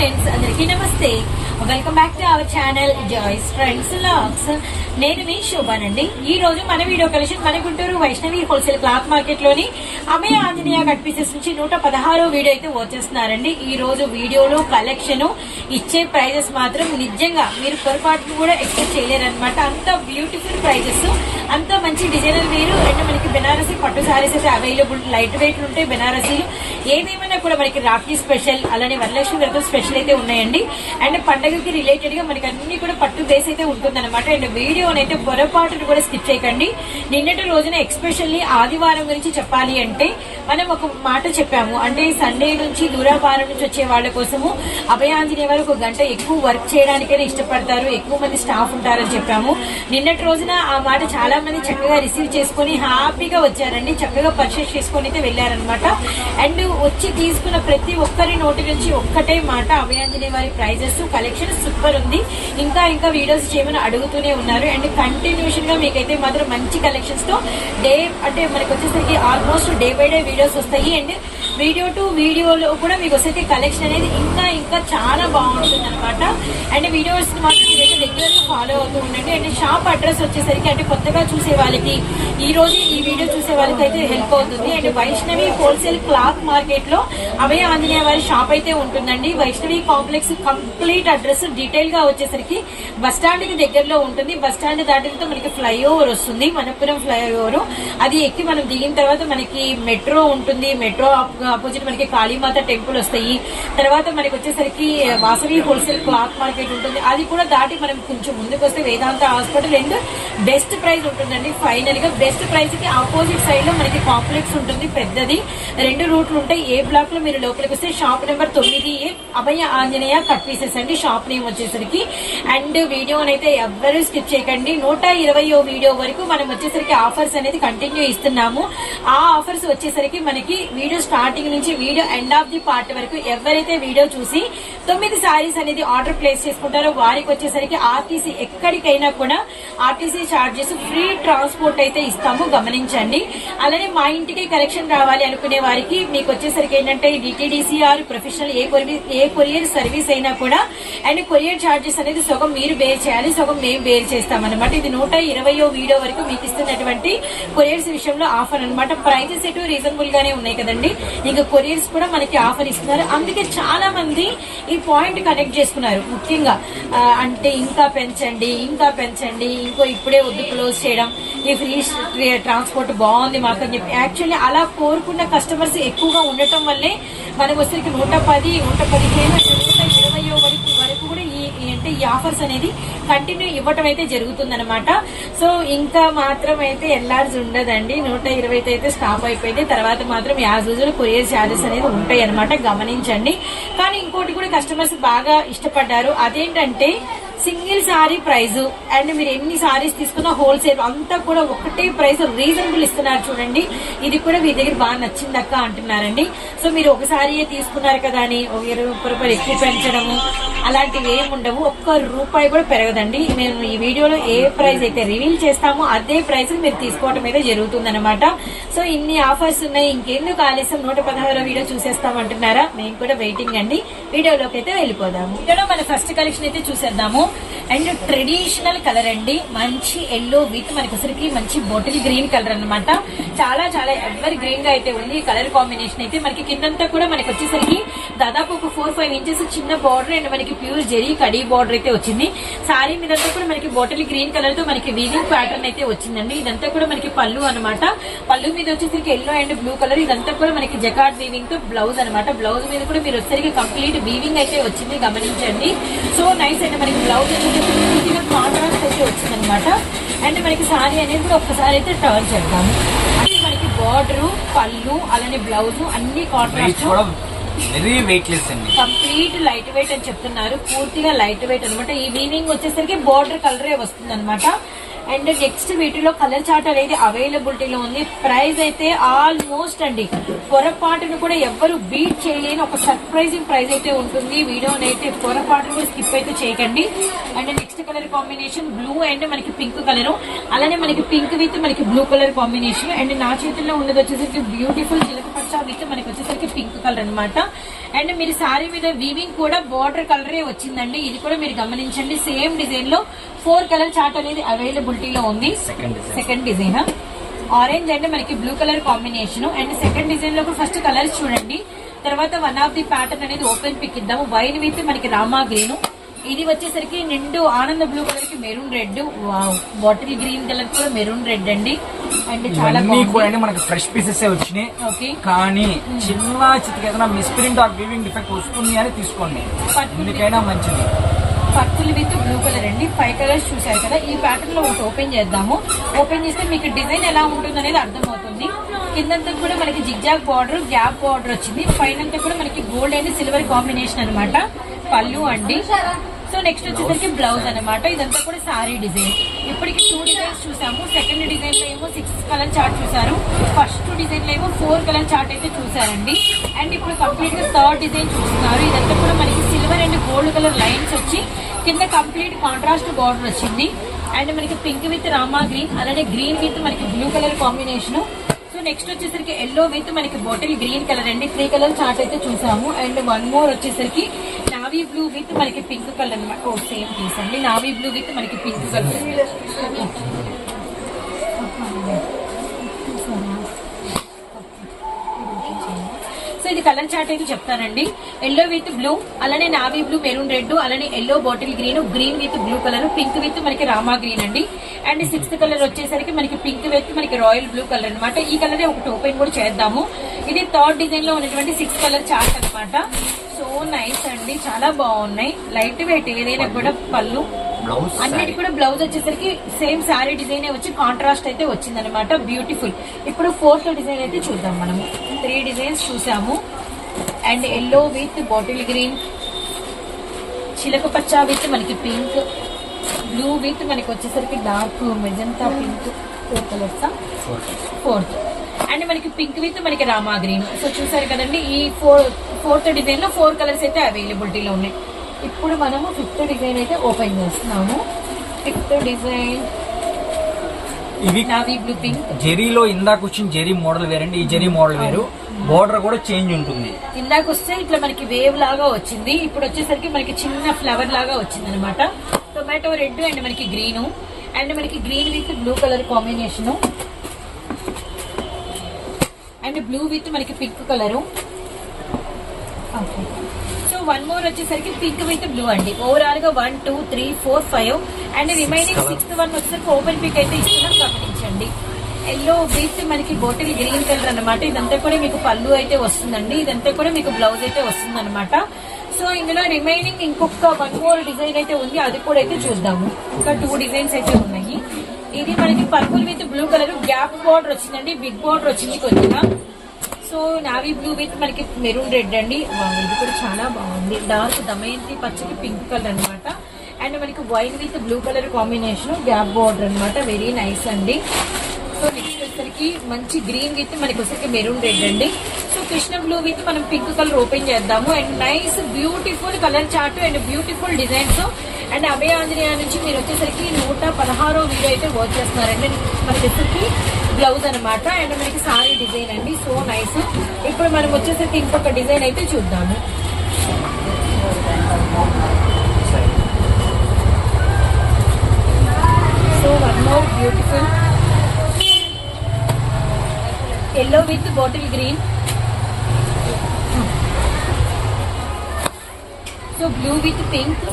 Friends అందరికీ నమస్తే Welcome back to our channel joys friends lux నేను మీ శోభానండి. ఈ రోజు మన వీడియో కలెక్షన్ మన గుంటూరు వైష్ణవి హోల్సేల్ క్లాత్ మార్కెట్లోని అభయ ఆంజనేయ కట్ పీసెస్ నుంచి నూట పదహారో వీడియో అయితే వచ్చేస్తున్నారండి. ఈ రోజు వీడియోలో కలెక్షన్ ఇచ్చే ప్రైజెస్ మాత్రం నిజంగా మీరు పొరపాటును కూడా ఎక్స్పెక్ట్ చేయలేరనమాట అంత బ్యూటిఫుల్ ప్రైజెస్ అంత మంచి డిజైనర్ వేరు. అండ్ మనకి బెనారసీ పట్టు సారీస్ అయితే అవైలబుల్ లైట్ వెయిట్ ఉంటాయి బెనారసీలు. ఏదేమైనా కూడా మనకి రాఖీ స్పెషల్ అలానే వరలక్ష్మి వ్రతం స్పెషల్ అయితే ఉన్నాయండి. అండ్ కి రిలేటెడ్గా మనకి అన్ని కూడా పట్టు బేస్ అయితే ఉంటుందన్నమాట. అండ్ వీడియో అయితే పొరపాటును కూడా స్కిప్ చేయకండి. నిన్నటి రోజున ఎక్స్పెషల్లీ ఆదివారం గురించి చెప్పాలి అంటే మనం ఒక మాట చెప్పాము. అంటే సండే నుంచి దూరాపారం నుంచి వచ్చే వాళ్ళ కోసము అభయాంజనే వారు ఒక గంట ఎక్కువ వర్క్ చేయడానికైనా ఇష్టపడతారు. ఎక్కువ మంది స్టాఫ్ ఉంటారని చెప్పాము. నిన్నటి రోజున ఆ మాట చాలా మంది చక్కగా రిసీవ్ చేసుకుని హ్యాపీగా వచ్చారండి. చక్కగా పర్చేస్ చేసుకుని అయితే వెళ్ళారనమాట అండ్ వచ్చి తీసుకున్న ప్రతి ఒక్కరి నోటి నుంచి ఒక్కటే మాట అభయాంజనే వారి ప్రైజెస్ కలెక్షన్ సూపర్ ఉంది. ఇంకా ఇంకా వీడియోస్ చేయమని అడుగుతూనే ఉన్నారు. అండ్ కంటిన్యూషన్గా మీకైతే మాత్రం మంచి కలెక్షన్స్తో డే అంటే మనకి వచ్చేసరికి almost day by day videos వస్తాయి. అండ్ వీడియో టు వీడియోలో కూడా మీకు వచ్చేసరికి కలెక్షన్ అనేది ఇంకా ఇంకా చాలా బాగుంటుంది అనమాట అండ్ వీడియోస్ మాత్రం రెగ్యులర్గా ఫాలో అవుతూ ఉండండి. అండ్ షాప్ అడ్రస్ వచ్చేసరికి అంటే కొత్తగా చూసే వాళ్ళకి ఈ రోజు ఈ వీడియో చూసే వాళ్ళకి అయితే హెల్ప్ అవుతుంది. అండ్ వైష్ణవి హోల్సేల్ క్లాత్ మార్కెట్లో అభయ ఆంజనేయ వారి షాప్ అయితే ఉంటుందండి. వైష్ణవి కాంప్లెక్స్ కంప్లీట్ అడ్రస్ డీటెయిల్గా వచ్చేసరికి బస్ స్టాండ్కి దగ్గరలో ఉంటుంది. బస్ స్టాండ్ దాటితో మనకి ఫ్లైఓవర్ వస్తుంది. మనపురం ఫ్లైఓవర్ అది ఎక్కి మనం దిగిన తర్వాత మనకి మెట్రో ఉంటుంది. మెట్రో ఆపోజిట్ మనకి కాళీమాత టెంపుల్ వస్తాయి. తర్వాత మనకి వచ్చేసరికి వాసవి హోల్సేల్ క్లాత్ మార్కెట్ ఉంటుంది. అది కూడా దాటి మన కొంచెం ముందుకు వస్తే Vedanta hospital and best price ఉంటుందండి. ఫైనల్గా బెస్ట్ ప్రైస్కి ఆపోజిట్ సైడ్లో మనకి కాంప్లెక్స్ ఉంటుంది పెద్దది. రెండు రూట్లు ఉంటాయి. ఏ బ్లాక్లో మీరు లోపలికి వస్తే షాప్ నెంబర్ తొమ్మిది A Abhaya Anjaneya cut pieces అండి. షాప్ నేమ్ వచ్చేసరికి. అండ్ వీడియోనైతే ఎవ్వరూ స్కిప్ చేయకండి. నూట ఇరవయో వీడియో వరకు మనం వచ్చేసరికి ఆఫర్స్ అనేది కంటిన్యూ ఇస్తున్నాము. ఆ ఆఫర్స్ వచ్చేసరికి మనకి వీడియో స్టార్టింగ్ నుంచి video end of the part వరకు ఎవరైతే వీడియో చూసి తొమ్మిది సారీస్ అనేది ఆర్డర్ ప్లేస్ చేసుకుంటారో వారికి వచ్చేసరికి ఆర్టీసీ ఎక్కడికైనా కూడా ఆర్టీసీ చార్జెస్ ఫ్రీ ట్రాన్స్పోర్ట్ అయితే ఇస్తాము గమనించండి. అలానే మా ఇంటికి కలెక్షన్ రావాలి అనుకునే వారికి మీకు వచ్చేసరికి ఏంటంటే DTDC or professional a courier a courier service అయినా కూడా అండ్ కొరియర్ చార్జెస్ అనేది సగం మీరు బేర్ చేయాలి సగం మేము బేర్ చేస్తామన్నమాట. ఇది నూట ఇరవయో వీడియో వరకు మీకు ఇస్తున్నటువంటి కొరియర్స్ విషయంలో ఆఫర్ అనమాట ప్రైజెస్ ఎటు రీజనబుల్ గానే ఉన్నాయి కదండి. ఇంకా కొరియర్స్ కూడా మనకి ఆఫర్ ఇస్తున్నారు. అందుకే చాలా మంది ఈ పాయింట్ కనెక్ట్ చేసుకున్నారు. ముఖ్యంగా అంటే ఇంకా పెంచండి ఇంకా పెంచండి ఇంకో ఇప్పుడే వద్దు క్లోజ్ చేయడం. ఈ ఫ్రీ ట్రాన్స్పోర్ట్ బాగుంది మాకు అని చెప్పి. యాక్చువల్లీ అలా కోరుకున్న కస్టమర్స్ ఎక్కువగా ఉండటం వల్లే మనకు వచ్చరికి నూట పది నూట పదిహేను నూట ఇరవై వరకు వరకు కూడా ఈ అంటే ఈ ఆఫర్స్ అనేది కంటిన్యూ ఇవ్వటం అయితే జరుగుతుందనమాట సో ఇంకా మాత్రం అయితే ఎల్ఆర్స్ ఉండదండి. నూట ఇరవైతో అయితే స్టాప్ అయిపోయింది. తర్వాత మాత్రం యాజ్ యూజువల్ కొరియర్ ఛార్జెస్ అనేది ఉంటాయి అనమాట గమనించండి. కానీ ఇంకోటి కూడా కస్టమర్స్ బాగా ఇష్టపడ్డారు. అదేంటంటే సింగిల్ సారీ ప్రైజ్. అండ్ మీరు ఎన్ని సారీస్ తీసుకున్నా హోల్సేల్ అంతా కూడా ఒకటే ప్రైస్ రీజనబుల్ ఇస్తున్నారు చూడండి. ఇది కూడా మీ దగ్గర బాగా నచ్చిందక్క అంటున్నారండి. సో మీరు ఒక శారీయే తీసుకున్నారు కదా అని ఒక ఇరవై ముప్పై రూపాయలు ఎక్కువ పెంచడము అలాంటివి ఏమి ఉండవు. ఒక్క రూపాయి కూడా పెరగదండి. మేము ఈ వీడియోలో ఏ ప్రైస్ అయితే రివీల్ చేస్తామో అదే ప్రైస్ మీరు తీసుకోవటం అయితే జరుగుతుంది సో ఇన్ని ఆఫర్స్ ఉన్నాయి. ఇంకెందుకు ఆలస్యం? నూట పదహారో వీడియో చూసేస్తామంటున్నారా మేము కూడా వెయిటింగ్ అండి. వీడియోలోకి అయితే వెళ్ళిపోదాము. ఇక్కడ మన ఫస్ట్ కలెక్షన్ అయితే చూసేద్దాము. అండ్ ట్రెడిషనల్ కలర్ అండి. మంచి ఎల్లో విత్ మనకి వచ్చరికి మంచి బాటిల్ గ్రీన్ కలర్ అన్నమాట. చాలా చాలా ఎవరి గ్రీన్గా అయితే ఉంది కలర్ కాంబినేషన్ అయితే మనకి కిందంతా కూడా మనకి వచ్చేసరికి ఫోర్ ఫైవ్ ఇంచెస్ చిన్న బార్డర్ అండ్ మనకి ప్యూర్ జెరీ కడీ బార్డర్ అయితే వచ్చింది. సారీ మీదంతా కూడా మనకి బాటిల్ గ్రీన్ కలర్తో మనకి వీవింగ్ ప్యాటర్న్ అయితే వచ్చిందండి. ఇదంతా కూడా మనకి పళ్ళు అన్నమాట. పళ్ళు మీద వచ్చేసరికి ఎల్లో అండ్ బ్లూ కలర్ ఇదంతా కూడా మనకి జకాట్ వీవింగ్తో బ్లౌజ్ అన్నమాట. బ్లౌజ్ మీద కూడా మీరు వచ్చేసరికి కంప్లీట్ వీవింగ్ అయితే వచ్చింది గమనించండి. సో నైస్ అండ్ మనకి బ్లౌజ్ వచ్చేసరికి కాంట్రాస్ట్ అయితే వచ్చిందనమాట అండ్ మనకి సారీ అనేది కూడా ఒక్కసారి అయితే టర్న్ చేద్దాము. మనకి బార్డర్ పళ్ళు అలానే బ్లౌజ్ అన్ని కాంట్రాస్ట్ వెరీ వెయిట్ లెస్ అండి. కంప్లీట్ లైట్ వెయిట్ అని చెప్తున్నారు. పూర్తిగా లైట్ వెయిట్ అనమాట ఈ వీవింగ్ వచ్చేసరికి బార్డర్ కలరే వస్తుంది అనమాట అండ్ నెక్స్ట్ వీటిలో కలర్ చార్ట్ అనేది అవైలబిలిటీలో ఉంది. ప్రైస్ అయితే ఆల్మోస్ట్ అండి. పొరపాటును కూడా ఎవ్వరు బీట్ చేయలేని ఒక సర్ప్రైజింగ్ ప్రైస్ అయితే ఉంటుంది. వీడియోని అయితే పొరపాటును కూడా స్కిప్ అయితే చేయకండి. And next next colour combination blue and మనకి పింక్ కలర్ అలానే మనకి పింక్ విత్ మనకి బ్లూ కలర్ కాంబినేషన్ అండ్ నా చేతుల్లో ఉన్నది వచ్చేసరికి బ్యూటిఫుల్ చిలక పచ్చ విత్ మనకి వచ్చేసరికి పింక్ కలర్ అన్నమాట. అండ్ మీరు సారీ మీద వీవింగ్ కూడా బార్డర్ కలరే వచ్చిందండి. ఇది కూడా మీరు గమనించండి. సేమ్ డిజైన్లో ఫోర్ కలర్ చార్ట్ అనేది అవైలబిలిటీలో ఉంది. సెకండ్ డిజైన్ ఆరెంజ్ అంటే మనకి blue colour combination and second డిజైన్లో ఫస్ట్ కలర్స్ చూడండి. తర్వాత వన్ ఆఫ్ ది ప్యాటర్న్ అనేది ఓపెన్ పిక్ ఇద్దాము. వైన్ విత్ మనకి రామా గ్రీన్ ఇది వచ్చేసరికి నిండు ఆనంద బ్లూ కలర్కి maroon red. Bottle green colour కూడా మెరూన్ రెడ్ అండి. అండ్ చాలా బాగుంది. మనకి ఫ్రెష్ పీసెస్ వచ్చినాయి. ఓకే. కానీ చిన్న చితికి ఏదైనా మిస్ప్రింట్ ఆర్ వీవింగ్ డిఫెక్ట్ వస్తుంది అని తీసుకోండి. ఎందుకైనా మంచిది. పర్పుల్ విత్ బ్లూ కలర్ అండి. ఫైవ్ కలర్స్ చూసారు కదా. ఈ ప్యాటర్న్లో ఒకటి ఓపెన్ చేద్దాము. ఓపెన్ చేస్తే మీకు డిజైన్ ఎలా ఉంటుంది అనేది అర్థమవుతుంది. కిందంతా కూడా మనకి జిగ్జాగ్ బార్డర్ గ్యాప్ బార్డర్ వచ్చింది. పైన కూడా మనకి గోల్డ్ అండ్ సిల్వర్ కాంబినేషన్ అన్నమాట. పళ్ళు అండి. సో నెక్స్ట్ వచ్చేసరికి బ్లౌజ్ అన్నమాట. ఇదంతా కూడా సారీ డిజైన్. ఇప్పటికి టూ డిజైన్స్ చూసాము. సెకండ్ డిజైన్లో ఏమో సిక్స్ కలర్ చార్ట్ చూసారు. ఫస్ట్ డిజైన్లో ఏమో ఫోర్ కలర్ చార్ట్ అయితే చూసారండి. అండ్ ఇప్పుడు కంప్లీట్గా థర్డ్ డిజైన్ చూస్తున్నారు. ఇదంతా కూడా మనకి silver and gold colour lines వచ్చి కింద కంప్లీట్ కాంట్రాస్ట్ బార్డర్ వచ్చింది. అండ్ మనకి పింక్ విత్ రామా గ్రీన్ అలానే గ్రీన్ విత్ మనకి blue colour combination so next వచ్చేసరికి ఎల్లో విత్ మనకి బాటిల్ గ్రీన్ కలర్ అండి. త్రీ కలర్ చార్ట్ అయితే చూసాము. అండ్ వన్ మోర్ వచ్చేసరికి నావీ బ్లూ విత్ మనకి పింక్ కలర్ అనమాట ఓ సేమ్ పీస్ అండి. నావీ బ్లూ విత్ మనకి పింక్ కలర్. సో ఇది కలర్ చార్ట్ అయితే చెప్తానండి. ఎల్లో విత్ బ్లూ అలానే నావీ బ్లూ మెరూన్ రెడ్ అలానే yellow bottle green green with blue colour pink with మనకి రామా గ్రీన్ అండి. అండ్ సిక్స్త్ కలర్ వచ్చేసరికి మనకి పింక్ విత్ మనకి రాయల్ బ్లూ కలర్ అనమాట ఈ కలర్ ఒకటి ఓపెన్ కూడా చేద్దాము. ఇది థర్డ్ డిజైన్లో ఉన్నటువంటి సిక్స్ కలర్ చార్ట్ అన్నమాట. నైస్ అండి. చాలా బాగున్నాయి. లైట్ వెయిట్ ఏదైనా కూడా పళ్ళు. బ్లౌజ్ అన్నిటి కూడా బ్లౌజ్ వచ్చేసరికి సేమ్ శారీ డిజైన్ వచ్చి కాంట్రాస్ట్ అయితే వచ్చింది అనమాట బ్యూటిఫుల్ ఇప్పుడు ఫోర్త్ డిజైన్ అయితే చూద్దాం మనము త్రీ డిజైన్స్ చూసాము. And yellow with bottle green చిలక పచ్చ విత్ మనకి పింక్ బ్లూ విత్ మనకి వచ్చేసరికి dark magenta pink four colours fourth and మనకి పింక్ విత్ మనకి రామా గ్రీన్ సో చూసారు కదండి ఈ ఫోర్ ఫోర్త్ డిజైన్లో ఫోర్ కలర్స్ అయితే అవైలబిలిటీలో ఉన్నాయి. ఇప్పుడు మనము ఫిఫ్త్ డిజైన్ అయితే ఓపెన్ చేస్తున్నాము. ఫిఫ్త్ డిజైన్ ఇవి నావీ బ్లూ పింక్. జెరీలో ఇందాక వచ్చిన జెరీ మోడల్ వేరండి. ఈ జెరీ మోడల్ వేరు. బోర్డర్ కూడా చేంజ్ ఉంటుంది. ఇందాక వస్తే ఇట్లా మనకి వేవ్ లాగా వచ్చింది. ఇప్పుడు వచ్చేసరికి మనకి చిన్న ఫ్లవర్ లాగా వచ్చింది అనమాట టొమాటో రెడ్ అండ్ మనకి గ్రీన్. అండ్ మనకి green with blue colour combination. And blue with మనకి pink colour. So one more వచ్చేసరికి పింక్ విత్ బ్లూ అండి. ఓవరాల్గా one two three four five and remaining. Sixth one వచ్చేసరికి ఓపెన్ పిక్ అయితే ఇస్తున్నాం గమనించండి. ఎల్లో విత్ మనకి బాటిల్ గ్రీన్ కలర్ అన్నమాట. ఇదంతా కూడా మీకు పళ్ళు అయితే వస్తుందండి. ఇదంతా కూడా మీకు బ్లౌజ్ అయితే వస్తుంది అనమాట సో ఇందులో రిమైనింగ్ ఇంకొక వన్ మోర్ డిజైన్ అయితే ఉంది. అది కూడా అయితే చూద్దాము. ఇంకా టూ డిజైన్స్ అయితే ఉన్నాయి. ఇది మనకి purple with blue colour gap border వచ్చిందండి. బిగ్ బార్డర్ వచ్చింది కొద్దిగా. సో నావీ బ్లూ విత్ మనకి మెరూన్ రెడ్ అండి. ఇది కూడా చాలా బాగుంది. డార్క్ దమయంతి పచ్చకి పింక్ కలర్ అన్నమాట. అండ్ మనకి wine with blue colour combination gap border అన్నమాట. వెరీ నైస్ అండి. సో నెక్స్ట్ వచ్చేసరికి మంచి గ్రీన్ విత్ మనకి వచ్చేసరికి మెరూన్ రెడ్ అండి. సో కృష్ణ బ్లూ విత్ మనం పింక్ కలర్ ఓపెన్ చేద్దాము. And nice beautiful colour chart and beautiful designs. And Abhaya Anjaneya నుంచి మీరు వచ్చేసరికి నూట పదహారో వీడియో అయితే వాచ్ చేస్తున్నారండి. మనకి వచ్చేసరికి బ్లౌజ్ అనమాట అండ్ మనకి సారీ డిజైన్ అండి. So nice. ఇప్పుడు మనం వచ్చేసరికి ఇంకొక డిజైన్ అయితే చూద్దాము. So one more beautiful. Yellow with bottle green so blue with pink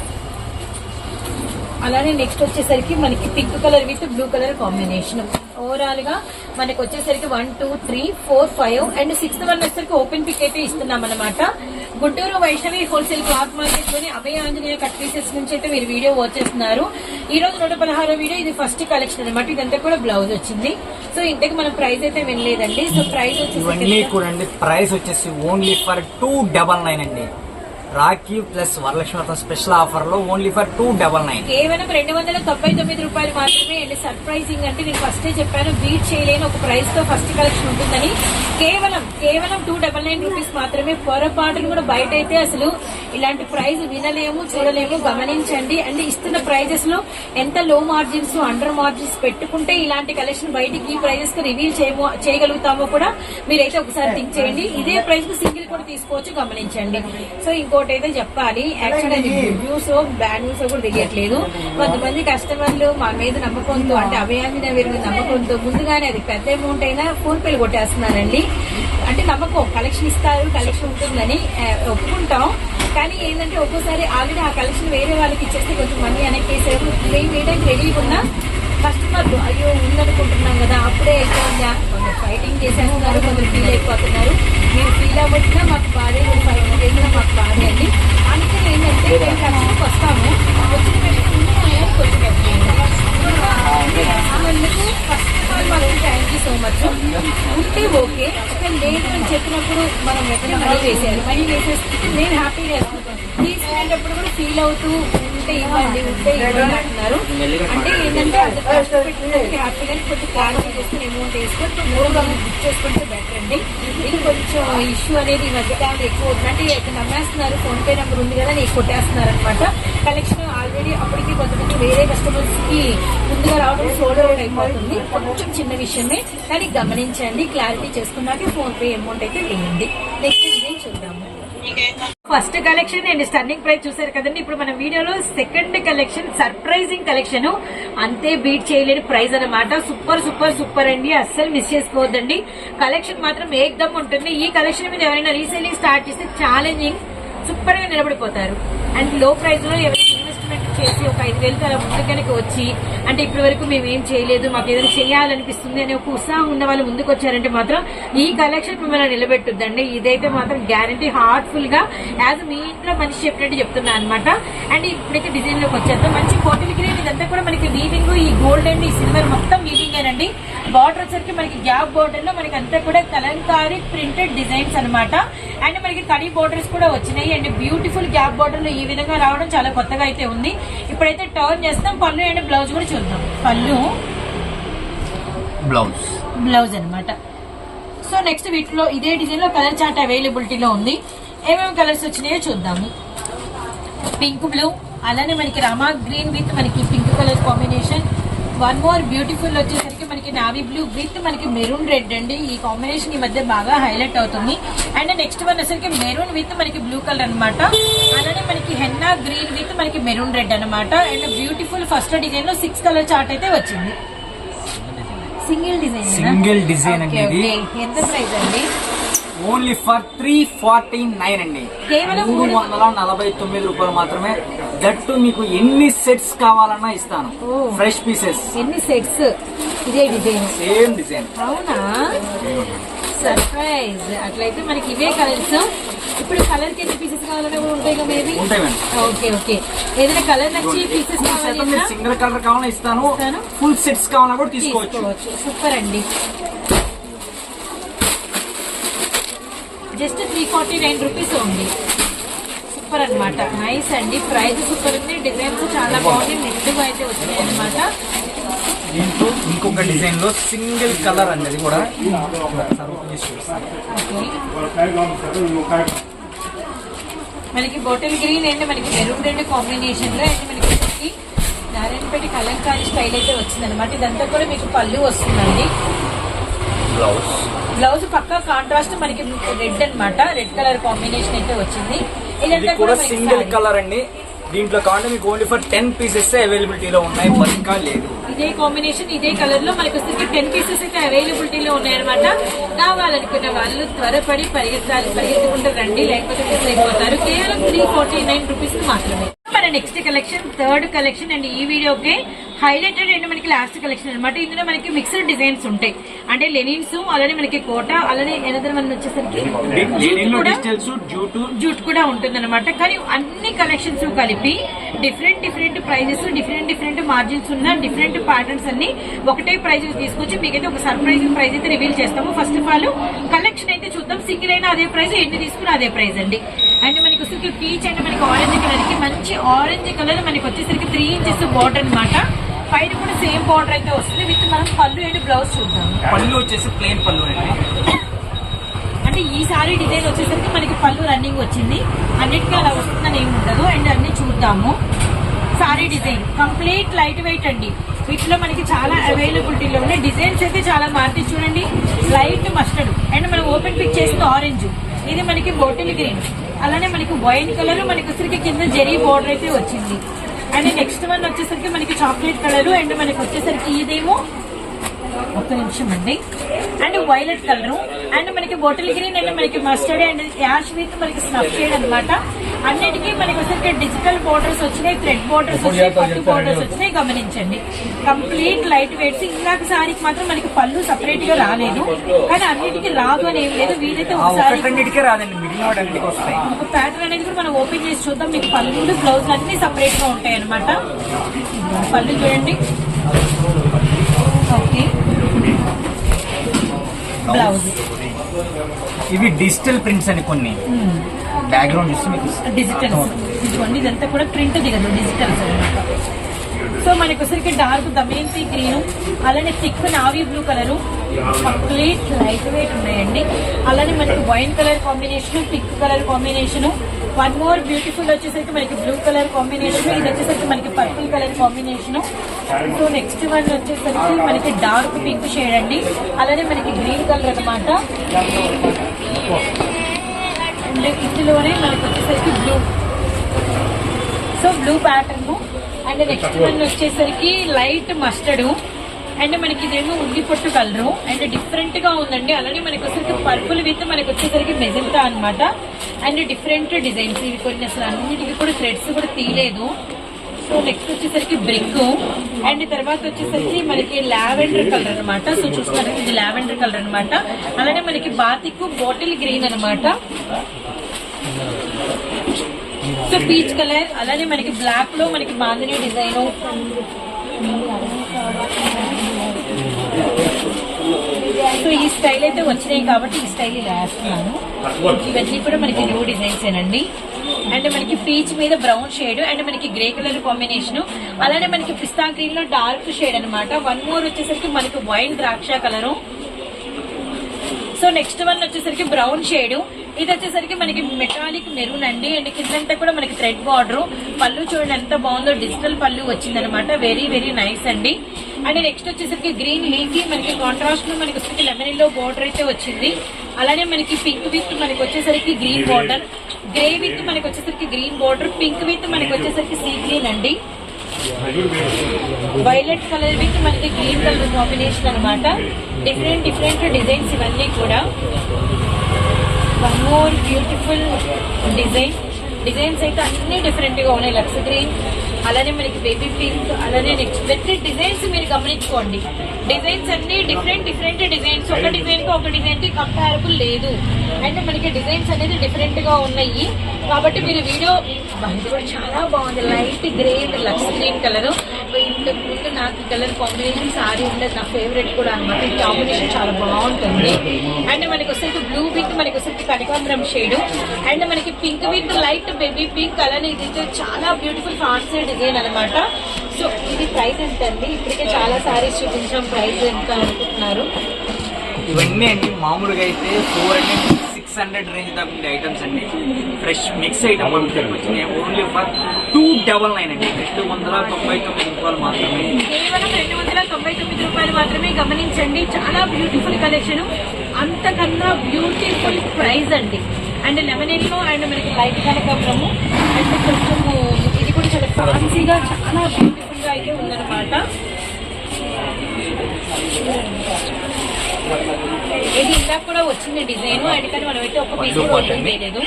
అలానే నెక్స్ట్ వచ్చేసరికి మనకి pink colour with blue colour combination ఓవరాల్గా మనకు వచ్చేసరికి one two three four five and sixth one వచ్చేసరికి ఓపెన్ పిక్ అయితే ఇస్తున్నాం అనమాట గుంటూరు వైష్ణవి హోల్సేల్ క్లాత్ మార్కెట్లోని అభయ ఆంజనేయ కట్ పీసెస్ నుంచి అయితే మీరు వీడియో వచ్చేస్తున్నారు ఈ రోజు నూట పదహారో వీడియో ఇది ఫస్ట్ కలెక్షన్ అనమాట ఇదంతా కూడా బ్లౌజ్ వచ్చింది. సో ఇంతకు మనం ప్రైస్ అయితే వినలేదండి. సో ప్రైస్ వచ్చేసి ప్రైస్ వచ్చేసి only for two double nine అండి. రాఖీ ప్లస్ వరలక్ష్మి వ్రతం స్పెషల్ ఆఫర్లో only for two double nine. కేవలం రెండు వందల తొంభై తొమ్మిది రూపాయలు మాత్రమే అండ్ సర్ప్రైజింగ్ అంటే నేను ఫస్టే చెప్పాను బీట్ చేయలేని ఒక ప్రైస్తో ఫస్ట్ కలెక్షన్ ఉంటుందని. కేవలం కేవలం టూ డబల్ నైన్ రూపీస్ మాత్రమే పొరపాటును కూడా బయట అయితే అసలు ఇలాంటి ప్రైస్ వినలేము చూడలేము గమనించండి. అండ్ ఇస్తున్న ప్రైజెస్లో ఎంత లో మార్జిన్స్ అండర్ మార్జిన్స్ పెట్టుకుంటే ఇలాంటి కలెక్షన్ బయటికి ఈ ప్రైజెస్కి రివీల్ చేయగలుగుతామో కూడా మీరైతే ఒకసారి థింక్ చేయండి. ఇదే ప్రైస్కు సింగిల్ కూడా తీసుకోవచ్చు గమనించండి. సో ఇంకోటి అయితే చెప్పాలి. యాక్చువల్ అది గుడ్ న్యూస్ బ్యాడ్ న్యూస్ కూడా తెలియట్లేదు. కొంతమంది కస్టమర్లు మా మీద నమ్మకంతో అంటే అభయా మీద వీరి మీద నమ్మకంతో ముందుగానే అది పెద్ద అమౌంట్ అయినా ఫోన్ పేలు కొట్టేస్తున్నారండి. అంటే నమ్మకం కలెక్షన్ ఇస్తారు కలెక్షన్ ఉంటుందని ఒప్పుకుంటాం. కానీ ఏంటంటే ఒక్కోసారి ఆల్రెడీ ఆ కలెక్షన్ వేరే వాళ్ళకి ఇచ్చేస్తే కొంచెం మనీ వెనక్కి వేసేపు మేము వేయడానికి రెడీగా ఉన్నా కస్టమర్లు ఫైటింగ్ చేసేస్తున్నారు కొందరు ఫీల్ అయిపోతున్నారు. మీరు ఫీల్ అవ్వచ్చినా మాకు బాధే మీరు ఫైటింగ్ చేసినా మాకు బాధే అండి అందుకని ఏంటంటే మేము కస్టమర్కి వస్తాము. వచ్చిన వెంటనే ఉన్నాయా కొంచెం అందుకు first of all thank you so much ఉంటే ఓకే. కానీ లేదు అని చెప్పినప్పుడు మనం ఎక్కడ మనీ వేసేయాలి మనీ వేసేస్తే నేను హ్యాపీగా వేసుకుంటాను తీసుకునేటప్పుడు కూడా ఫీల్ అవుతూ ఉంటే ఇవ్వండి ఉంటే ఇవ్వండి అంటున్నారు. అంటే ఏంటంటే అంత కష్టపెట్టినందుకు హ్యాపీగా కొంచెం క్లారిటీ చేసుకుని అమౌంట్ వేసుకొని మూడు రోజులు బుక్ చేసుకుంటే బెటర్ అండి. ఇది కొంచెం ఇష్యూ అనేది ఈ మధ్యకాలంలో ఎక్కువ అవుతుంది. అంటే ఇక్కడ నమ్మేస్తున్నారు ఫోన్ పే నెంబర్ ఉంది కదా నీకు కొట్టేస్తున్నారు అనమాట కలెక్షన్ ఆల్రెడీ అప్పటికి కొంతమంది వేరే కస్టమర్స్కి ముందుగా రావడం సోల్డ్ అవుట్ అయిపోతుంది. కొంచెం చిన్న విషయమే కానీ గమనించండి క్లారిటీ చేసుకున్నాకే ఫోన్ పే అమౌంట్ అయితే వేయండి. నెక్స్ట్ ఇదే చూద్దాము? First collection and stunning price చూసారు కదండి. ఇప్పుడు మన వీడియోలో సెకండ్ కలెక్షన్ సర్ప్రైజింగ్ కలెక్షన్. అంతే బీట్ చేయలేని ప్రైస్ అన్నమాట. సూపర్ సూపర్ సూపర్ అండి. అస్సలు మిస్ చేసుకోవద్దండి. కలెక్షన్ మాత్రం ఏకదమ్ ఉంటుంది. ఈ కలెక్షన్ మీద ఎవరైనా రీసేలింగ్ స్టార్ట్ చేస్తే ఛాలెంజింగ్ సూపర్గా నిలబడిపోతారు. అండ్లో ప్రైస్లో ఎవరైనా ఇన్వెస్ట్మెంట్ చేసి ఒక ఐదు వేలు అలా ముందుకనికి వచ్చి అంటే ఇప్పటి వరకు మేము ఏం చేయలేదు మాకు ఏదైనా చేయాలనిపిస్తుంది అనే ఒక ఉత్సాహం ఉన్న వాళ్ళు ముందుకు వచ్చారంటే మాత్రం ఈ కలెక్షన్ మిమ్మల్ని నిలబెట్టుద్దండి. ఇదైతే మాత్రం గ్యారంటీ హార్ట్ఫుల్గా యాజ్ మీ ఇంట్లో మనిషి చెప్పినట్టు చెప్తున్నా అనమాట అండ్ ఇప్పుడైతే డిజైన్లోకి వచ్చేద్దాం. మంచి కోటిల్ గ్రీన్ ఇదంతా కూడా మనకి వీవింగ్ ఈ గోల్డ్ అండ్ ఈ సిల్వర్ మొత్తం వీవింగ్ అండి బార్డర్ వచ్చరికి మనకి గ్యాప్ బార్డర్లో మనకి అంతా కూడా కలంకారీ ప్రింటెడ్ డిజైన్స్ అనమాట అండ్ మనకి కడీ బోర్డర్స్ కూడా వచ్చినాయి. అండ్ బ్యూటిఫుల్ గ్యాప్ బార్డర్లో ఈ విధంగా రావడం చాలా కొత్తగా అయితే ఉంది. ఇప్పుడైతే టర్న్ చేస్తాం. పళ్ళు అండ్ బ్లౌజ్ కూడా చూద్దాం. పళ్ళు. బ్లౌజ్ బ్లౌజ్ అన్నమాట. సో నెక్స్ట్ వీటిలో ఇదే డిజైన్లో కలర్ చార్ట్ అవైలబిలిటీలో ఉంది. ఏమేమి కలర్స్ వచ్చినాయో చూద్దాము. పింక్ బ్లూ అలానే మనకి రామా గ్రీన్ విత్ మనకి pink colour combination one more beautiful వచ్చేసరికి మనకి నావీ బ్లూ విత్ మనకి మెరూన్ రెడ్ అండి. ఈ కాంబినేషన్ ఈ మధ్య బాగా హైలైట్ అవుతుంది. అండ్ నెక్స్ట్ వన్ వచ్చేసరికి మెరూన్ విత్ మనకి బ్లూ కలర్ అన్నమాట. అలానే మనకి హెన్నా గ్రీన్ విత్ మనకి మెరూన్ రెడ్ అన్నమాట. అండ్ బ్యూటిఫుల్ ఫస్ట్ డిజైన్లో సిక్స్ కలర్ చార్ట్ అయితే వచ్చింది. సింగిల్ డిజైన్ Single design అండి ఇది. ఎంత ప్రైస్ అండి? Only for three forty nine అండి. కేవలం మూడు వందల నలభై తొమ్మిది రూపాయలు మాత్రమే. జట్టు మీకు ఎన్ని సెట్స్ కావాలన్నా ఇస్తాను. ఫ్రెష్ పీసెస్ ఎన్ని సెట్స్ ఇదే డిజైన్ సేమ్ డిజైన్ అవునా? సర్ప్రైజ్ అట్లయితే మనకి ఇవే కలర్స్ ఇప్పుడు కలర్కి ఎన్ని పీసెస్ కావాలన్నా కూడా ఉంటాయి కదా మేబీ? ఉంటాయి మేడం. Okay okay. ఏదైనా కలర్ నచ్చి పీసెస్ సింగిల్ కలర్ కావాలన్నా ఇస్తాను. ఫుల్ సెట్స్ కావాలన్నా కూడా తీసుకోవచ్చు. సూపర్ అండి. Just three forty nine rupees ఉంది. సూపర్ అన్నమాట. నైస్ అండి. ప్రైస్ సూపర్ ఉంది. డిజైన్స్ చాలా బాగుంది. నిండుగా అయితే వచ్చినాయి అనమాట దీంట్లో ఇంకొక డిజైన్లో సింగిల్ కలర్ అండి. అది కూడా మనకి బాటిల్ గ్రీన్ అండ్ మనకి మెరూన్ రెండు కాంబినేషన్లో అండ్ మనకి నారాయణపేట కలంకారీ స్టైల్ అయితే వచ్చింది అనమాట ఇదంతా కూడా మీకు పళ్ళు వస్తుందండి. బ్లౌజ్ బ్లౌజ్ పక్క కాంట్రాస్ట్ మనకి రెడ్ అన్నమాట. రెడ్ కలర్ కాంబినేషన్ అయితే వచ్చింది. ఇది కూడా సింగిల్. కలర్ అండి. దీంట్లో కావాలంటే మీకు ఓన్లీ ఫర్ టెన్ పీసెస్ అవైలబిలిటీలో ఉన్నాయి. బల్కా లేదు. ఇదే కాంబినేషన్ ఇదే కలర్లో మనకి వచ్చేసి టెన్ పీసెస్ అయితే అవైలబిలిటీలో ఉన్నాయన్నమాట. కావాలనుకున్న వాళ్ళు త్వరపడి పరిగెత్తాలి. పరిగెత్తుకుంటూ రండి. లేకపోతే మిస్ అయిపోతారు. కేవలం త్రీ ఫార్టీ నైన్ రూపీస్ మాత్రమే. మన next collection third collection and ఈ వీడియోకి హైలైటెడ్ అండ్ మనకి లాస్ట్ కలెక్షన్ అనమాట ఇందులో మనకి మిక్స్డ్ డిజైన్స్ ఉంటాయి. అంటే లెనిన్స్ అలానే మనకి కోట అలానే ఎనదర్ వన్ వచ్చేసరికి జూట్ కూడా ఉంటుంది కానీ అన్ని కలెక్షన్స్ కలిపి different different prices different different margins ఉన్న డిఫరెంట్ ప్యాటర్న్స్ అన్ని ఒకటే ప్రైజ్ తీసుకొచ్చి మీకైతే ఒక సర్ప్రైజ్ ప్రైజ్ అయితే రివీల్ చేస్తాము. ఫస్ట్ ఆఫ్ ఆల్ కలెక్షన్ అయితే చూద్దాం. సింగిల్ అయినా అదే ప్రైస్ ఎన్ని తీసుకున్నా అదే ప్రైస్ అండి. అండ్ మనకి వచ్చేసరికి పీచ్ అండ్ మనకి ఆరెంజ్ కలర్కి మంచి ఆరెంజ్ కలర్ మనకి వచ్చేసరికి త్రీ ఇంచెస్ బోర్డర్ అన్నమాట. పైన కూడా సేమ్ బోర్డర్ అయితే వస్తుంది. విత్ మనం పళ్ళు అండ్ బ్లౌజ్ చూద్దాం. పళ్ళు వచ్చేసి ప్లెయిన్ పళ్ళు అండి. అంటే ఈ సారీ డిజైన్ వచ్చేసరికి మనకి పళ్ళు రన్నింగ్ వచ్చింది. అన్నిటికీ అలా వస్తుందని ఏమి ఉండదు. అండ్ అన్ని చూద్దాము. Sari design complete light weight అండి. వీటిలో మనకి చాలా అవైలబిలిటీలో ఉన్నాయి డిజైన్స్ అయితే చాలా మారుతాయి చూడండి. Light mustard. అండ్ మనం ఓపెన్ పిక్ చేసిన ఆరెంజ్. ఇది మనకి బాటిల్ గ్రీన్. అలానే మనకి వైన్ కలర్ మనకి వచ్చేసరికి కింద జెరీ బోర్డర్ అయితే వచ్చింది. అండ్ నెక్స్ట్ వన్ వచ్చేసరికి మనకి చాక్లెట్ కలర్ అండ్ మనకి వచ్చేసరికి ఇదేమో ఒక్క నిమిషం అండి. అండ్ వైలెట్ కలర్ అండ్ మనకి బాటిల్ గ్రీన్ అండ్ మనకి మస్టర్డ్ అండ్ యాష్ విత్ మనకి స్నఫ్ షేడ్ అన్నమాట. అన్నిటికీ మనకి వచ్చరికి డిజిటల్ బోర్డర్స్ వచ్చినాయి థ్రెడ్ బోర్డర్స్ వచ్చినాయి పట్టు బోర్డర్స్ వచ్చినాయి గమనించండి. కంప్లీట్ లైట్ వెయిట్స్ ఇందాక సారీకి మాత్రం మనకి పళ్ళు సపరేట్గా రాలేదు. కానీ అన్నిటికీ రాదు అని ఏం లేదు. వీలైతే ఒకసారి ప్యాటర్న్ అనేది కూడా మనం ఓపెన్ చేసి చూద్దాం. మీకు పళ్ళు బ్లౌజ్ అన్ని సపరేట్గా ఉంటాయి అనమాట పళ్ళు చూడండి. ఓకే బ్లౌజ్ ఇవి డిజిటల్ ప్రింట్స్ అని కొన్ని. బ్యాక్గ్రౌండ్ చూస్తే మీకు డిజిటల్ ఇదిగోండి ఇదంతా కూడా ప్రింట్ దిగదు అనమాట సో మనకి వచ్చరికి డార్క్ దమయంతి గ్రీన్ అలానే thick navy blue colour complete light weight ఉన్నాయండి. అలానే మనకి wine colour combination pink colour combination one more beautiful వచ్చేసరికి మనకి బ్లూ కలర్ కాంబినేషన్ ఇది వచ్చేసరికి మనకి purple colour combination so next one వచ్చేసరికి మనకి డార్క్ పింక్ షేడ్ అండి. అలానే మనకి గ్రీన్ కలర్ అన్నమాట. అండ్ ఇందులోనే మనకి వచ్చేసరికి blue so blue pattern and next one వచ్చేసరికి లైట్ మస్టర్డ్ అండ్ మనకి ఇదేమో ఉల్లి పొట్టు కలరు అండ్ డిఫరెంట్గా ఉందండి. అలానే మనకి వచ్చేసరికి పర్పుల్ విత్ మనకి వచ్చేసరికి మెజంతా అన్నమాట. అండ్ డిఫరెంట్ డిజైన్స్ ఇవి కొన్ని అసలు అన్నిటికీ కూడా థ్రెడ్స్ కూడా తీయలేదు. సో నెక్స్ట్ వచ్చేసరికి బ్రిక్ అండ్ తర్వాత వచ్చేసరికి మనకి లావెండర్ కలర్ అన్నమాట. సో చూసుకోండి ఇది లావెండర్ కలర్ అన్నమాట. అలానే మనకి బాతిక్ బాటిల్ గ్రీన్ అన్నమాట. సో పీచ్ కలర్ అలానే మనకి బ్లాక్లో మనకి బాందిని డిజైన్ సో ఈ స్టైల్ అయితే వచ్చినాయి కాబట్టి ఈ స్టైల్ ఇలా వేస్తున్నాను. ఇవన్నీ కూడా మనకి న్యూ డిజైన్స్ ఏనండి. అండ్ మనకి పీచ్ మీద బ్రౌన్ షేడ్ అండ్ మనకి గ్రే కలర్ కాంబినేషన్ అలానే మనకి పిస్తా గ్రీన్లో డార్క్ షేడ్ అనమాట వన్ మోర్ వచ్చేసరికి మనకి వైన్ ద్రాక్ష కలరు సో నెక్స్ట్ వన్ వచ్చేసరికి బ్రౌన్ షేడ్ ఇది వచ్చేసరికి మనకి మెటాలిక్ మెరూన్ అండి. అండ్ కిందంతా కూడా మనకి థ్రెడ్ బార్డర్. పళ్ళు చూడండి ఎంత బాగుందో. డిజిటల్ పళ్ళు వచ్చిందనమాట. వెరీ వెరీ నైస్ అండి. అండ్ నెక్స్ట్ వచ్చేసరికి గ్రీన్ లీఫీ మనకి కాంట్రాస్ట్లో మనకి వచ్చేసరికి లెమన్లో బార్డర్ అయితే వచ్చింది. అలానే మనకి పింక్ విత్ మనకి వచ్చేసరికి గ్రీన్ బార్డర్. గ్రే విత్ మనకి వచ్చేసరికి గ్రీన్ బార్డర్. పింక్ విత్ మనకి వచ్చేసరికి సీ గ్రీన్ అండి. వైలెట్ కలర్ విత్ మనకి గ్రీన్ కలర్ కాంబినేషన్ అన్నమాట డిఫరెంట్ డిఫరెంట్ డిజైన్స్ ఇవన్నీ కూడా. One more beautiful design designs అయితే అన్ని డిఫరెంట్గా ఉన్నాయి లక్స్ గ్రీన్ అలానే మనకి బేబీ పింక్ అలానే నెక్స్ట్ ప్రతి డిజైన్స్ మీరు గమనించుకోండి. డిజైన్స్ అన్ని డిఫరెంట్ డిఫరెంట్ డిజైన్స్ ఒక డిజైన్కి ఒక డిజైన్కి కంపారబుల్ లేదు. అండ్ మనకి డిజైన్స్ అనేది డిఫరెంట్గా ఉన్నాయి. కాబట్టి మీరు వీడియో అబ్బా, ఇది కూడా చాలా బాగుంది. Light grey lux green colour ఇంతకు ముందు నాకు కలర్ కాంబినేషన్ సారీ ఉండదు నా ఫేవరెట్ కూడా అనమాట ఈ కాంబినేషన్ చాలా బాగుంటుంది. అండ్ మనకి వచ్చేసి బ్లూ విత్ మనకి వస్తుంది కనకాంబరం షేడ్ అండ్ మనకి pink with light baby pink colour ఇది చాలా బ్యూటిఫుల్ ఫాన్సీ డిజైన్ అన్నమాట. సో ఇది ప్రైస్ ఎంత అండి? ఇప్పటికే చాలా సారీస్ చూపించాం ప్రైస్ ఎంత అనుకుంటున్నారు? ఇవన్నీ అండి మామూలుగా అయితే four hundred six hundred range దాకా ఉండే ఐటమ్స్ అండి. ఫ్రెష్ మిక్స్ ఐటమ్ వచ్చినాయి. Only for two double nine అండి. రెండు వందల తొంభై తొమ్మిది రూపాయలు మాత్రమే. కేవలం రెండు వందల తొంభై తొమ్మిది రూపాయలు మాత్రమే గమనించండి. చాలా బ్యూటిఫుల్ కలెక్షన్ అంతకన్నా బ్యూటిఫుల్ ప్రైస్ అండి. అండ్ లెమనేట్లో అండ్ మనకి లైట్ కనకాంబరము అండ్ కొంచెము ఇది కూడా చాలా ఫ్యాన్సీగా చాలా బ్యూటిఫుల్గా అయితే ఉందన్నమాట. ఇది ఇందాక కూడా వచ్చింది డిజైన్. అండ్ కానీ మనం అయితే ఒక పీస్ ఓపెన్ చేయలేదు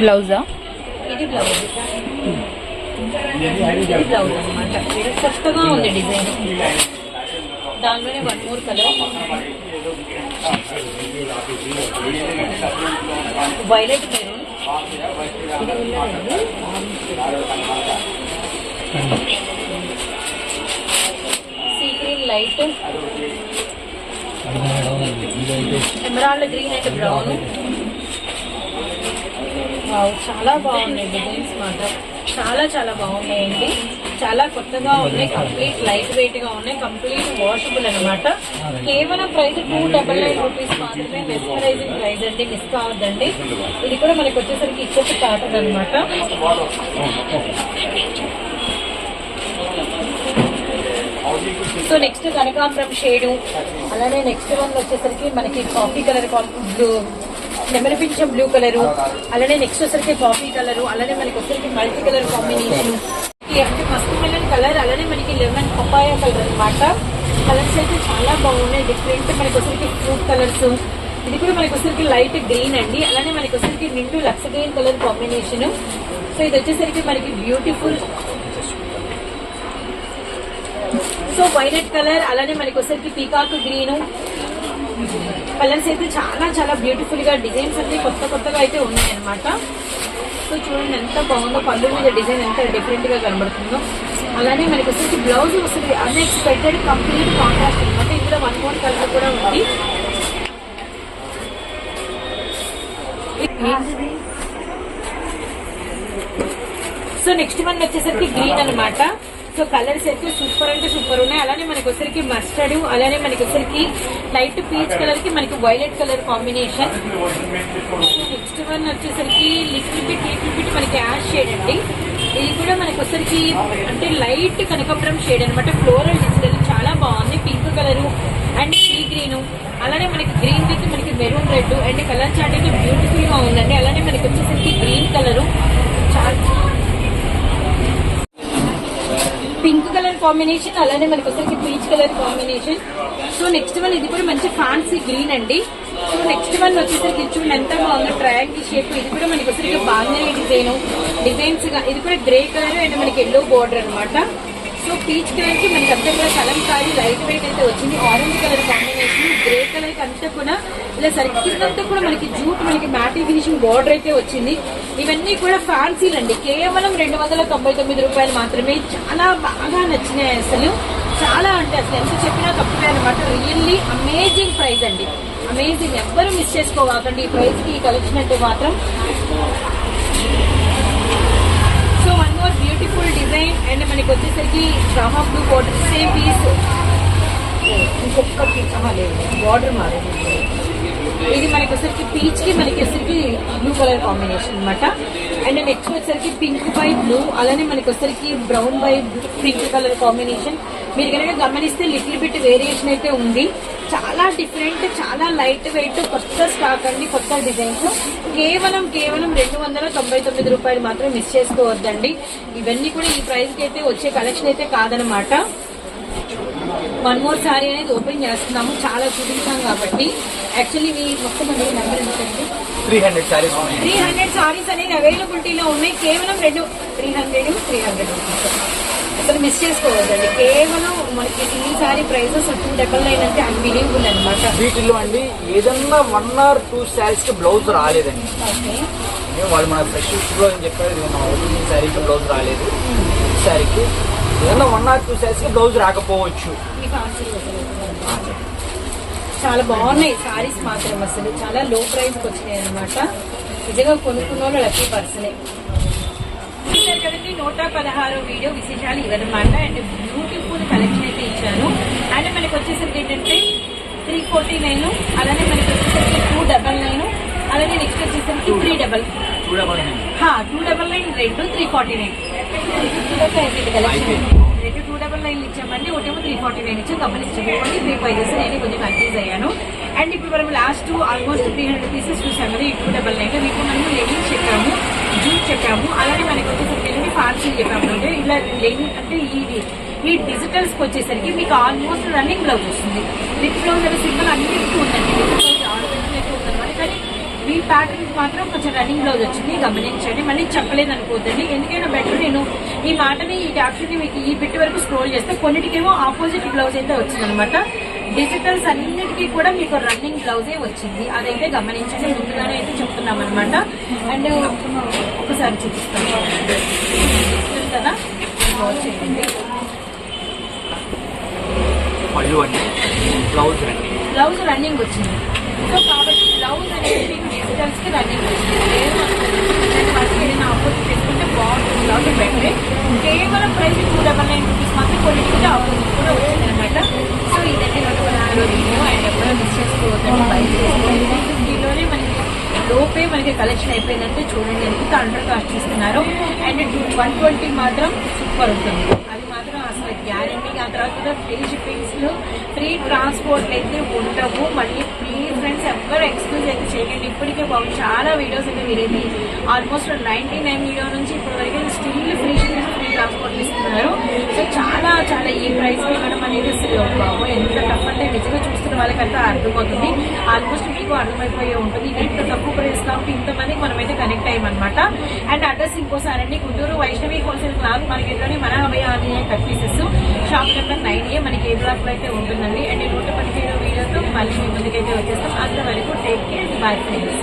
బ్లౌజా? ఇది బ్లౌజ్. ఇది బ్లౌజ్ అనమాట కొత్తగా ఉంది డిజైన్. దానిలోనే one more colour. Violet maroon. Sea green light. Emerald green and brown. Wow, చాలా బాగున్నాయి డిజైన్స్ మాత్రం. చాలా చాలా బాగున్నాయండి. చాలా కొత్తగా ఉన్నాయి కంప్లీట్ లైట్ వెయిట్గా ఉన్నాయి కంప్లీట్ వాషబుల్ అనమాట కేవలం price two double nine rupees మాత్రమే మెస్మరైజింగ్ ప్రైస్ అండి మిస్ కావద్దండి. ఇది కూడా మనకి వచ్చేసరికి ఇచ్చేసి కాటన్ అనమాట సో నెక్స్ట్ కనకాంబరం షేడు అలానే నెక్స్ట్ వన్ వచ్చేసరికి మనకి కాఫీ కలర్ బ్లూ నెమరపించం బ్లూ కలర్ అలానే నెక్స్ట్ వచ్చేసరికి కాఫీ కలర్ అలానే మనకి వచ్చేసరికి మల్టీ కలర్ కాంబినేషన్ అంటే మస్తు మెలన్ కలర్ అలానే మనకి లెమన్ పపాయ కలర్ అన్నమాట. కలర్స్ అయితే చాలా బాగున్నాయి డిఫరెంట్ మనకి వచ్చేసరికి ఫ్రూట్ కలర్స్ ఇది కూడా మనకి వచ్చేసరికి లైట్ గ్రీన్ అండి. అలానే మనకి వచ్చేసరికి నిండు lux green colour combination so ఇది వచ్చేసరికి మనకి బ్యూటిఫుల్ సో వైలెట్ కలర్ అలానే మనకి వచ్చేసరికి పీకాక్ గ్రీన్ కలర్స్ అయితే చాలా చాలా బ్యూటిఫుల్గా డిజైన్స్ అన్ని కొత్త కొత్తగా అయితే ఉన్నాయన్నమాట సో చూడండి ఎంత బాగుందో పళ్ళు మీద డిజైన్ ఎంత డిఫరెంట్గా కనబడుతుందో. అలానే మనకి వచ్చేసి బ్లౌజ్ వస్తుంది అన్ఎక్స్పెక్టెడ్ కంప్లీట్ కాంట్రాస్ట్ అనమాట ఇందులో వన్ మోర్ కలర్ కూడా ఉంది. సో నెక్స్ట్ వన్ వచ్చేసరికి గ్రీన్ అన్నమాట. సో కలర్స్ అయితే సూపర్ అంటే సూపర్ ఉన్నాయి. అలానే మనకి వచ్చరికి మస్టర్డ్ అలానే మనకి వచ్చరికి లైట్ పీచ్ కలర్కి మనకి violet colour combination next one వచ్చేసరికి లిటిల్ బిట్ లిటిల్ బిట్ మనకి యాష్ షేడ్ అండి. ఇది కూడా మనకి వచ్చరికి అంటే లైట్ కనకపురం షేడ్ అనమాట ఫ్లోరల్ డిజిటల్ చాలా బాగుంది. Pink colour and sea green అలానే మనకి గ్రీన్ విత్ మనకి maroon red and colour chart అయితే బ్యూటిఫుల్గా ఉందండి. అలానే మనకి వచ్చేసరికి గ్రీన్ కలర్ చాలా పింక్ కలర్ కాంబినేషన్ అలానే మనకి వచ్చరికి peach colour combination so next one ఇది కూడా మంచి ఫ్యాన్సీ గ్రీన్ అండి. సో నెక్స్ట్ వన్ వచ్చేసరికి ఇది చూడండి ఎంత బాగుంది ట్రయాంగిల్ షేప్ ఇది కూడా మనకి వచ్చరికి బాగుంది డిజైన్. డిజైన్స్గా ఇది కూడా గ్రే కలర్ అండ్ మనకి ఎల్లో బోర్డర్ అన్నమాట. సో పీచ్ కలర్కి మనకి అంత కూడా కలంకారీ లైట్ వెయిట్ అయితే వచ్చింది. ఆరెంజ్ కలర్ కాంబినేషన్ గ్రే కలర్కి అంతా కూడా ఇలా సర్కిల్ కూడా మనకి జూట్ మనకి మ్యాటీ ఫినిషింగ్ బార్డర్ అయితే వచ్చింది. ఇవన్నీ కూడా ఫ్యాన్సీలు అండి కేవలం రెండు వందల తొంభై తొమ్మిది రూపాయలు మాత్రమే. చాలా బాగా నచ్చినాయి అసలు. చాలా అంటే అసలు ఎంత చెప్పినా తక్కువే అనమాట. రియల్లీ అమేజింగ్ ప్రైస్ అండి. అమేజింగ్ ఎవ్వరూ మిస్ చేసుకోవాకండి. ఈ ప్రైజ్కి ఈ కలెక్షన్ అంటే మాత్రం so one more beautiful design and మనకి వచ్చేసరికి drama blue border same piece ఇంకొక బార్డర్ మారేది. ఇది మనకి వచ్చరికి పీచ్కి మనకి వచ్చరికి బ్లూ కలర్ కాంబినేషన్ అన్నమాట. అండ్ నెక్స్ట్ వచ్చరికి పింక్ బై బ్లూ అలానే మనకి వచ్చరికి brown by pink colour combination మీరు కనుక గమనిస్తే లిటిల్ బిట్ వేరియేషన్ అయితే ఉంది. చాలా డిఫరెంట్ చాలా లైట్ వెయిట్ కొత్త స్టాక్ అండి కొత్త డిజైన్స్ కేవలం కేవలం రెండు వందల తొంభై తొమ్మిది రూపాయలు మాత్రం మిస్ చేసుకోవద్దండి. ఇవన్నీ కూడా ఈ ప్రైస్కి అయితే వచ్చే కలెక్షన్ అయితే కాదనమాట వన్ మోర్ సారీ అనేది ఓపెన్ చేస్తున్నాము. చాలా చూపించాం కాబట్టి. యాక్చువల్లీ మీ మొత్తం నెంబర్ ఎంతండి త్రీ హండ్రెడ్ ఉన్నాయి. త్రీ హండ్రెడ్ సారీస్ అనేది అవైలబిలిటీలో ఉన్నాయి. కేవలం రెండు త్రీ హండ్రెడ్ త్రీ హండ్రెడ్ అసలు మిస్ చేసుకోవద్దండి. కేవలం మనకి ఈ sari prices two double nine అంటే అన్బిలీవబుల్ అనమాట వీటిల్లో అండి ఏదన్నా వన్ ఆర్ టూ శారీస్కి బ్లౌజ్ రాలేదండి. వాళ్ళు మన ఫ్రెష్లో అని చెప్పారు మన ఒరిజినల్ శారీకి బ్లౌజ్ రాలేదు. శారీకి ఏదన్నా వన్ ఆర్ టూ శారీస్కి బ్లౌజ్ రాకపోవచ్చు. చాలా బాగున్నాయి సారీస్ మాత్రం అసలు. చాలా లో ప్రైస్కి వచ్చినాయి అనమాట నిజంగా కొనుక్కున్న వాళ్ళు లక్కీ పర్సనే కదండి నూట పదహారు వీడియో విశేషాలు ఇవన్నమాట అండ్ బ్యూటిఫుల్ కలెక్షన్ అయితే ఇచ్చాను అండ్ మనకి వచ్చేసరికి ఏంటంటే త్రీ ఫోర్టీ నైన్ అలానే మనకి వచ్చేసరికి టూ డబల్ నైన్ అలానే నెక్స్ట్ వచ్చేసరికి three double two double nine రెండు త్రీ ఫార్టీ నైన్ కలెక్షన్ రెండు టూ డబల్ నైన్ ఇచ్చామండి. ఒకటేమో త్రీ ఫార్టీ నైన్ ఇచ్చాం గమనించుకోండి త్రీ ఫైవ్ చేసి నేను కొంచెం కన్ఫ్యూజ్ అయ్యాను. అండ్ ఇప్పుడు మనం last almost three hundred pieces చూసాం కదా ఈ టూ డబల్ నైన్ వీటిలో మనం లెనిన్ చెప్పాము. జూట్ చెప్పాము. అలానే మనకి వచ్చేసరికి ఏంటంటే చెప్పాము. అంటే ఇలా అంటే ఈ ఈ డిజిటల్స్కి వచ్చేసరికి మీకు ఆల్మోస్ట్ రన్నింగ్ బ్లౌజ్ వస్తుంది. లిప్ బ్లౌజ్ అనే సింబల్ అన్నిటికీ ఉందండి లిప్ బ్లౌజ్ ఆడపిల్లలకి ఉందన్నమాట కానీ మీ ప్యాటర్న్ మాత్రం కొంచెం రన్నింగ్ బ్లౌజ్ వచ్చింది. గమనించండి. మళ్ళీ చెప్పలేదు అనుకోవద్దండి. ఎందుకైనా బెటర్ నేను ఈ మాటని ఈ క్యాప్షన్ మీకు ఈ బిట్ వరకు స్క్రోల్ చేస్తే కొన్నిటికేమో ఆపోజిట్ బ్లౌజ్ అయితే వచ్చిందనమాట డిజిటల్స్ అన్నిటికీ కూడా మీకు రన్నింగ్ బ్లౌజే వచ్చింది. అదైతే గమనించండి. ముందుగానే అయితే చెప్తున్నాం అనమాట అండ్ ఒకసారి చూపిస్తాను కదా? బ్లౌజ్ అండి. Blouse running. వచ్చింది. సో కాబట్టి బ్లౌజ్ అనేది మీకు డిజిటల్స్కి రన్నింగ్ లేదు ఏదైనా ఆపోజిట్ బాగుంటుంది. బ్లౌజ్ బెటరే కేవలం price two double nine rupees మాత్రం కొన్నిటికి ఆపోజిట్ కూడా వచ్చింది అనమాట సో ఇదండి రివ్యూ అండ్ ఎప్పుడో మిస్ చేసుకోవద్దండి బై చేసుకోండి ఫిఫ్టీలోనే మనకి లోపే మనకి కలెక్షన్ అయిపోయిందంటే చూడండి ఎంత అండర్ కాస్ట్ ఇస్తున్నారు అండ్ టూ వన్ ట్వంటీ మాత్రం సూపర్ ఉంటుంది. అది మాత్రం అసలు గ్యారంటీ ఆ తర్వాత కూడా ఫ్రీ షిప్పింగ్స్ ఫ్రీ ట్రాన్స్పోర్ట్ అయితే ఉండవు. మళ్ళీ ప్లీజ్ ఫ్రెండ్స్ ఎవరు ఎక్స్క్యూజ్ అయితే చేయకండి. ఇప్పటికే బాబు చాలా వీడియోస్ అయితే మీరైతే ఆల్మోస్ట్ నైన్టీ నైన్ వీడియో నుంచి ఇప్పటి వరకు స్టిల్ ఫ్రీ ట్రాన్స్పోర్ట్ ఇస్తున్నారు సో చాలా చాలా ఈ ప్రైస్ ఇవ్వడం అనేది అసలు ఎంత టఫ్ అంటే నిజంగా చూస్తున్న వాళ్ళకంతా అర్థమవుతుంది. ఆల్మోస్ట్ మీకు అర్థమైపోయే ఉంటుంది. ఇంత తక్కువ ప్రైస్ కాబట్టి ఇంతమందికి మనమైతే కనెక్ట్ అయ్యామన్నమాట. అండ్ అడ్రస్ ఇంకోసారి అండి గుంటూరు వైష్ణవి హోల్సేల్ క్లాత్ మార్కెట్లోని మన Abhaya Anjaneya cut pieces shop number nine A మనకి ఏ బ్లాక్ అయితే ఉంటుందండి. అండ్ నూట పదిహేను వీడియోతో మళ్ళీ మీ ముందుకైతే వచ్చేస్తాం. అంతవరకు టేక్ కేర్ బాయ్ ఫ్రెండ్స్